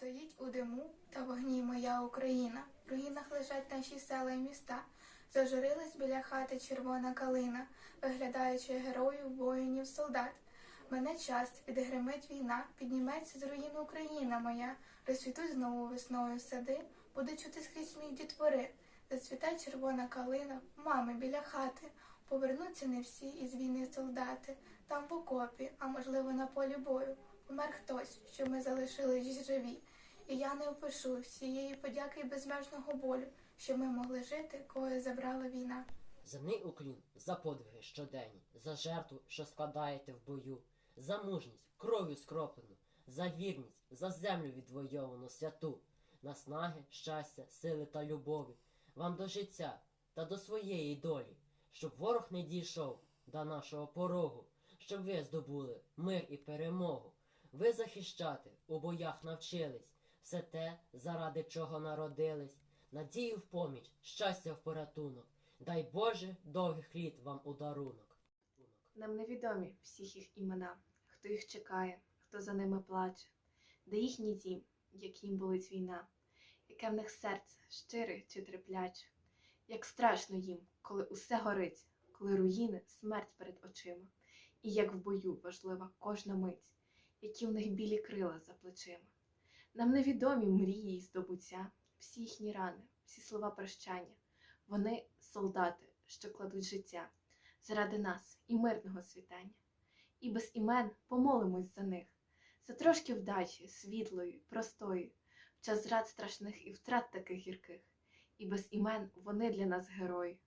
Стоїть у диму та вогні моя Україна. В руїнах лежать наші села і міста. Зажурилась біля хати червона калина, виглядаючи героїв, воїнів, солдат. Мене час відгримить війна, підніметься з руїн Україна моя, розцвітуть знову весною сади, буде чути скрізь сміх дітвори. Зацвіте червона калина, мами біля хати. Повернуться не всі із війни солдати, там в окопі, а можливо на полі бою. Помер хтось, щоб ми залишились живі. І я не опишу всієї подяки і безмежного болю, щоб ми могли жити, кого забрала війна. Земний уклін за подвиги щоденні, за жертву, що складаєте в бою, за мужність, кров'ю скроплену, за вірність, за землю відвойовану святу, наснаги, щастя, сили та любові, вам до життя та до своєї долі, щоб ворог не дійшов до нашого порогу, щоб ви здобули мир і перемогу. Ви захищати у боях навчились, все те, заради чого народились, надію в поміч, щастя в порятунок. Дай Боже довгих літ вам у дарунок. Нам невідомі всіх їх імена, хто їх чекає, хто за ними плаче, де їхній дім, як їм болить війна, яке в них серце щире чи трепляче, як страшно їм, коли усе горить, коли руїни, смерть перед очима, і як в бою важлива кожна мить, які в них білі крила за плечима. Нам невідомі мрії і здобуття, всі їхні рани, всі слова прощання. Вони солдати, що кладуть життя заради нас і мирного світання. І без імен помолимось за них, за трошки вдачі, світлої, простої, в час зрад страшних і втрат таких гірких. І без імен вони для нас герої.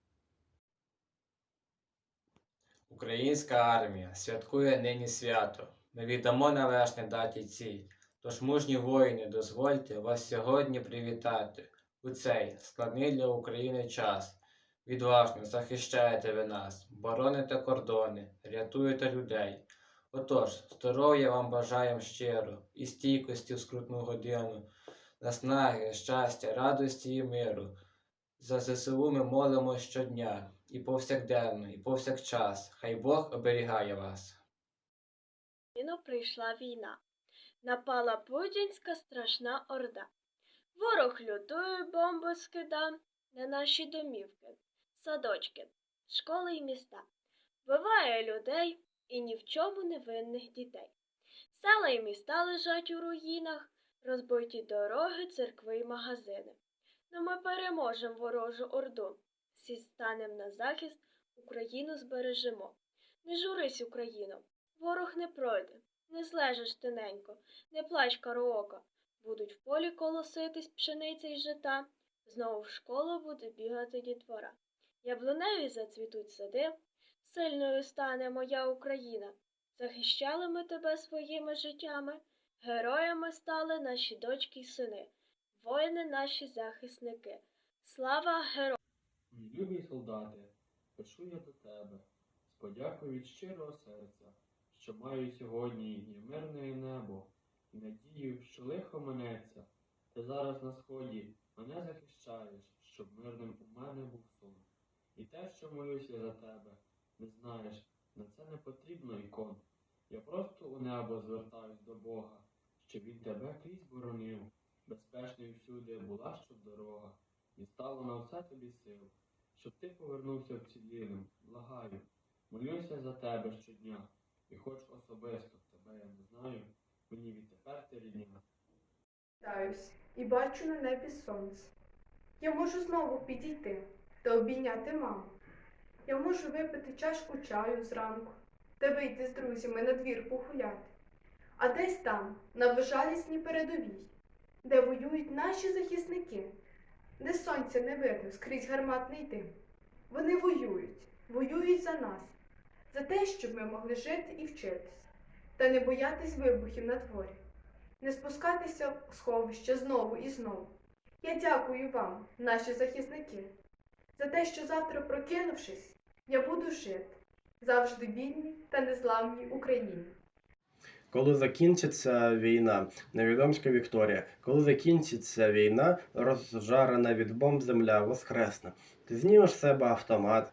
Українська армія святкує нині свято. Ми віддамо належне даті цій. Тож, мужні воїни, дозвольте вас сьогодні привітати у цей складний для України час. Відважно захищаєте ви нас, бороните кордони, рятуєте людей. Отож, здоров'я вам бажаєм щиро і стійкості в скрутну годину, наснаги, щастя, радості і миру. За ЗСУ ми молимо щодня, і повсякденно, і повсякчас. Хай Бог оберігає вас. Прийшла війна. Напала путінська страшна орда. Ворог лютує, бомби скида на наші домівки, садочки, школи й міста. Вбиває людей і ні в чому не винних дітей. Села й міста лежать у руїнах, розбиті дороги, церкви й магазини. Но ми переможемо ворожу орду. Всі станем на захист, Україну збережемо. Не журись, Україно, Ворог не пройде, не злежиш тиненько, не плач кароока. Будуть в полі колоситись пшениця й жита, знову в школу буде бігати дітвора. Яблуневі зацвітуть сади, сильною стане моя Україна. Захищали ми тебе своїми життями, героями стали наші дочки й сини, воїни наші захисники. Слава героям! Мій любий солдати, пишу я до тебе з подякою від щирого серця, що маю сьогодні і мирне небо, і надію, що лихо минеться. Ти зараз на сході мене захищаєш, щоб мирним у мене був сон. І те, що молюся за тебе, не знаєш, на це не потрібно ікон. Я просто у небо звертаюсь до Бога, щоб він тебе крізь боронив, безпечною всюди була щоб дорога, і стало на все тобі сил щоб ти повернувся вцілілим, благаю, молюся за тебе щодня, і хоч особисто тебе я не знаю, мені відтепер ти рідня. Вітаюсь і бачу на небі сонце. Я можу знову підійти та обійняти маму. Я можу випити чашку чаю зранку та вийти з друзями на двір погуляти. А десь там, на безжалісній передовій, де воюють наші захисники, де сонця не видно скрізь гарматний дим. Вони воюють, воюють за нас, за те, щоб ми могли жити і вчитись, та не боятись вибухів на дворі не спускатися в сховище знову і знову. Я дякую вам, наші захисники, за те, що завтра, прокинувшись, я буду жити завжди вільній та незламній Україні. Коли закінчиться війна, невідомська Вікторія, коли закінчиться війна, розжарена від бомб земля воскресне. Ти знімеш себе автомат,